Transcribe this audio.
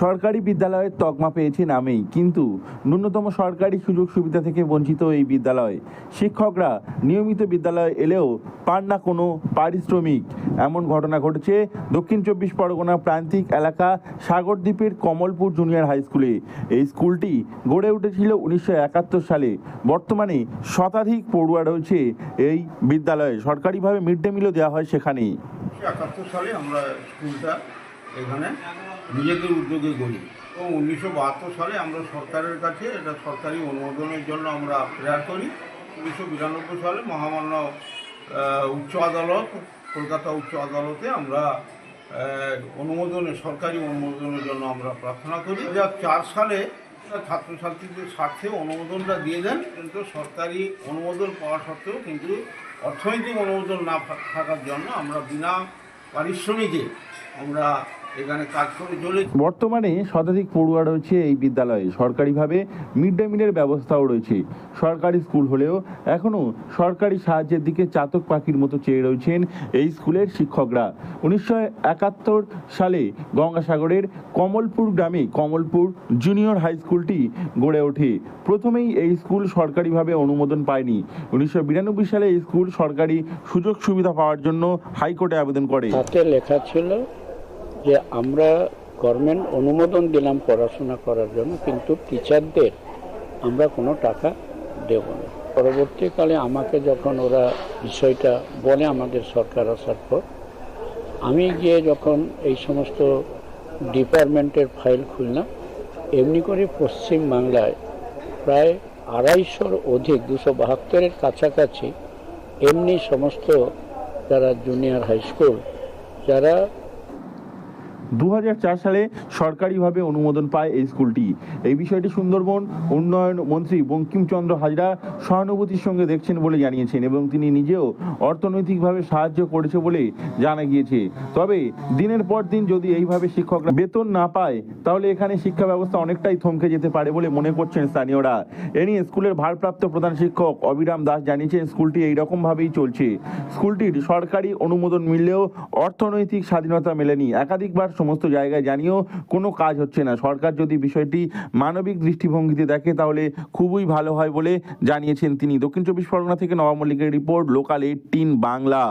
সরকারি বিদ্যালয়ের তকমা পেয়েছে নামেই, কিন্তু ন্যূনতম সরকারি সুযোগ সুবিধা থেকে বঞ্চিত এই বিদ্যালয়। শিক্ষকরা নিয়মিত বিদ্যালয়ে এলেও পান না কোনো পারিশ্রমিক। এমন ঘটনা ঘটেছে দক্ষিণ চব্বিশ পরগনা প্রান্তিক এলাকা সাগরদ্বীপের কমলপুর জুনিয়র হাই স্কুলে। এই স্কুলটি গড়ে উঠেছিল উনিশশো একাত্তর সালে। বর্তমানে শতাধিক পড়ুয়া রয়েছে এই বিদ্যালয়ে। সরকারিভাবে মিড ডে মিলও দেওয়া হয় সেখানেই। একাত্তর সালে আমরা স্কুলটা এখানে নিজেদের উদ্যোগে গড়ি। এবং উনিশশো বাহাত্তর সালে আমরা সরকারের কাছে এটা সরকারি অনুমোদনের জন্য আমরা প্রেয়ার করি। উনিশশো বিরানব্বই সালে মহামান্য উচ্চ আদালত, কলকাতা উচ্চ আদালতে আমরা অনুমোদনে সরকারি অনুমোদনের জন্য আমরা প্রার্থনা করি। দু চার সালে ছাত্রছাত্রীদের স্বার্থে অনুমোদনটা দিয়ে দেন, কিন্তু সরকারি অনুমোদন পাওয়া সত্ত্বেও কিন্তু অর্থনৈতিক অনুমোদন না থাকার জন্য আমরা বিনা পারিশ্রমিকে আমরা এখানে কাজ করে চলেছি। বর্তমানে শতাধিক পড়ুয়া রয়েছে এই বিদ্যালয়ে। সরকারিভাবে মিড ডে মিলের ব্যবস্থাও রয়েছে। সরকারি স্কুল হলেও এখনও সরকারি সাহায্যের দিকে চাতক পাখির মতো চেয়ে রয়েছেন এই স্কুলের শিক্ষকরা। উনিশশো একাত্তর সালে গঙ্গাসাগরের কমলপুর গ্রামে কমলপুর জুনিয়র হাই স্কুলটি গড়ে ওঠে। প্রথমেই এই স্কুল সরকারিভাবে অনুমোদন পায়নি। উনিশশো বিরানব্বই সালে এই স্কুল সরকারি সুযোগ সুবিধা পাওয়ার জন্য হাইকোর্টে আবেদন করে। লেখা ছিল যে আমরা গভর্নমেন্ট অনুমোদন দিলাম পড়াশোনা করার জন্য, কিন্তু টিচারদের আমরা কোনো টাকা দেব না। পরবর্তীকালে আমাকে যখন ওরা বিষয়টা বলে আমাদের সরকার আসার পর, আমি গিয়ে যখন এই সমস্ত ডিপার্টমেন্টের ফাইল খুললাম, এমনি করে পশ্চিম বাংলায় প্রায় আড়াইশোর অধিক, দুশো বাহাত্তরের কাছাকাছি এমনি সমস্ত যারা জুনিয়র হাই স্কুল যারা দু হাজার চার সালে সরকারিভাবে অনুমোদন পায় এই স্কুলটি। এই বিষয়টি সুন্দরবন উন্নয়ন মন্ত্রী বঙ্কিমচন্দ্র হাজরা সহানুভূতির সঙ্গে দেখছেন বলে জানিয়েছেন এবং তিনি নিজেও অর্থনৈতিকভাবে সাহায্য করেছে বলে জানা গিয়েছে। তবে দিনের পর দিন যদি এইভাবে শিক্ষকরা বেতন না পায়, তাহলে এখানে শিক্ষা ব্যবস্থা অনেকটাই থমকে যেতে পারে বলে মনে করছেন স্থানীয়রা। এ নিয়ে স্কুলের ভারপ্রাপ্ত প্রধান শিক্ষক অবিরাম দাস জানিয়েছেন, স্কুলটি এইরকমভাবেই চলছে। স্কুলটির সরকারি অনুমোদন মিললেও অর্থনৈতিক স্বাধীনতা মেলেনি। একাধিকবার সমস্ত জায়গায় জানিয়েও কোনো কাজ হচ্ছে না। সরকার যদি বিষয়টি মানবিক দৃষ্টিভঙ্গিতে দেখে তাহলে খুবই ভালো হয় বলে জানিয়েছেন তিনি। দক্ষিণ চব্বিশ পরগনা থেকে নবাব মল্লিকের রিপোর্ট, লোকাল এইটিন বাংলা।